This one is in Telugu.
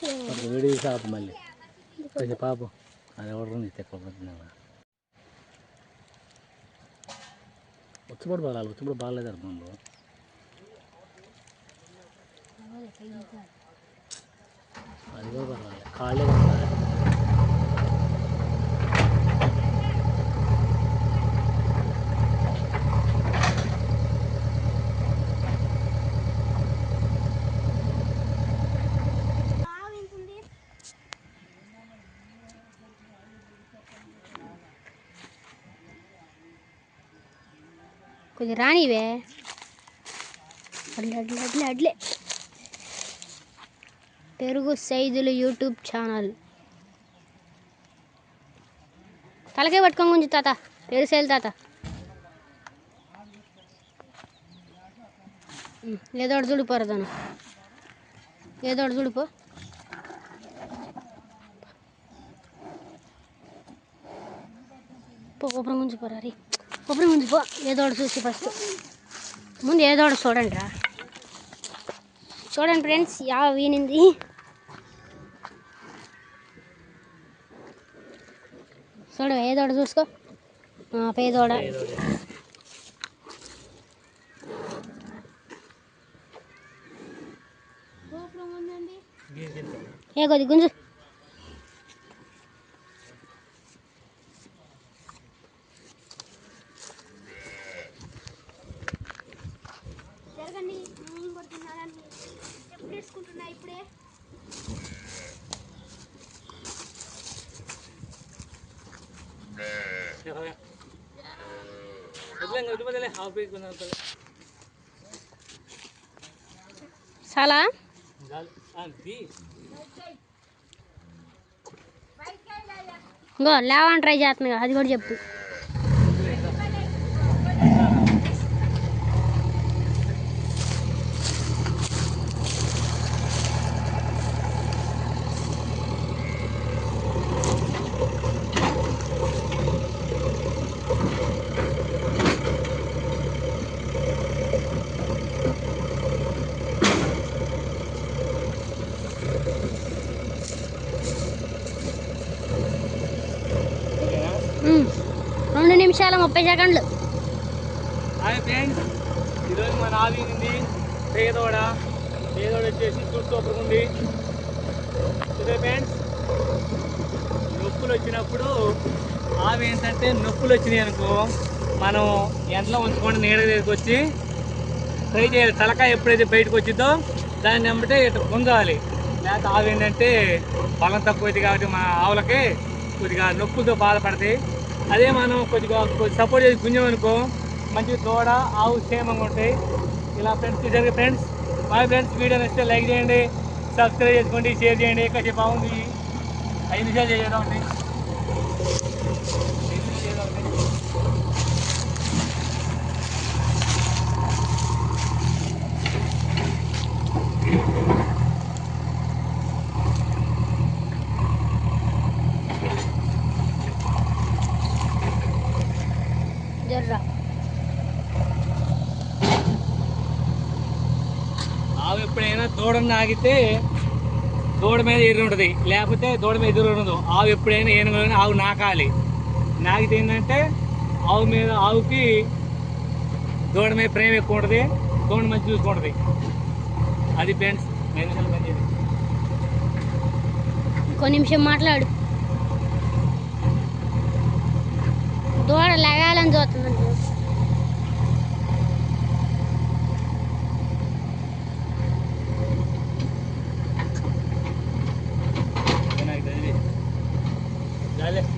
తీసి ఆపు మళ్ళీ. కొంచెం పాపు. అది ఎవరు నీ తెప్పబడుతున్నా వచ్చినప్పుడు బాగాలి వచ్చినప్పుడు బాగాలేదు అర్థంలో అది కూడా పర్వాలేదు. కాళ్ళే పర్వాలేదు కొంచెం రానివే అడ్లే అడ్లే అడ్లే అడ్లే పెరుగు సైజులు యూట్యూబ్ ఛానల్ తలకే పట్టుకొని కొంచెం తాత పెరుగు సైజు తాత ఏదో ఒకటి చూడిపోరు తను ఏదో ఒకటి చూడిపో పో గురించి గుంజి ఇప్పుడు ముందు పో. ఏదో చూసి ఫస్ట్ ముందు ఏదోడ చూడండి రా. చూడండి ఫ్రెండ్స్ యా వీనింది. చూడు ఏదో చూసుకో. పేదోడ. ఏ కొద్ది గుంజు. చాలా? ఇంకో లేవని ట్రై చేస్తున్నా కదా, అది కూడా చెప్పు. నిమిషాల ముప్పై సెకండ్లు. హాయ్ ఫ్రెండ్స్ ఈరోజు మన ఆవి ఉంది పేదోడ పేదోడ వచ్చేసి చూస్తూ ఉంది. చూడే ఫ్రెండ్స్ నొప్పులు వచ్చినప్పుడు ఆవి ఏంటంటే నొప్పులు వచ్చినాయి అనుకో మనం ఎండలో ఉంచుకొని నీడ దగ్గరికి వచ్చి ట్రై చేయాలి. తలకాయ ఎప్పుడైతే బయటకు వచ్చిందో దాన్ని వెంబటే ఇటు గుంజాలి లేకపోతే ఆవి ఏంటంటే బలం తక్కువ కాబట్టి మన ఆవులకి కొద్దిగా నొప్పులతో బాధపడతాయి. అదే మనం కొద్దిగా సపోర్ట్ చేసి గుంజామనుకో మంచి దూడ ఆవు క్షేమంగా ఉంటాయి. ఇలా ఫ్రెండ్స్ చూసారు ఫ్రెండ్స్ మా ఫ్రెండ్స్ వీడియో నచ్చితే లైక్ చేయండి సబ్స్క్రైబ్ చేసుకోండి షేర్ చేయండి కాసేపు బాగుంది ఐదు నిమిషాలు చేయడం ఉంది ఐదు నిమిషాలు చేయడం ఉంది జర్రా ఎప్పుడైనా దూడను ఆగితే దూడ మీద ఎదురు ఉంటుంది. లేకపోతే దూడ మీద ఎదురు ఉండదు. ఆవు ఎప్పుడైనా ఏనుగులని ఆవు నాకాలి. నాకితే ఏంటంటే ఆవు మీద ఆవుకి దూడ మీద ప్రేమ ఎక్కువ ఉంటుంది. దూడ మంచి చూసుకుంటుంది. అది ఫ్రెండ్స్ ఐదు నిమిషాలు ఇంకో నిమిషం మాట్లాడు. దూడ లగాలని చూస్తుంది canales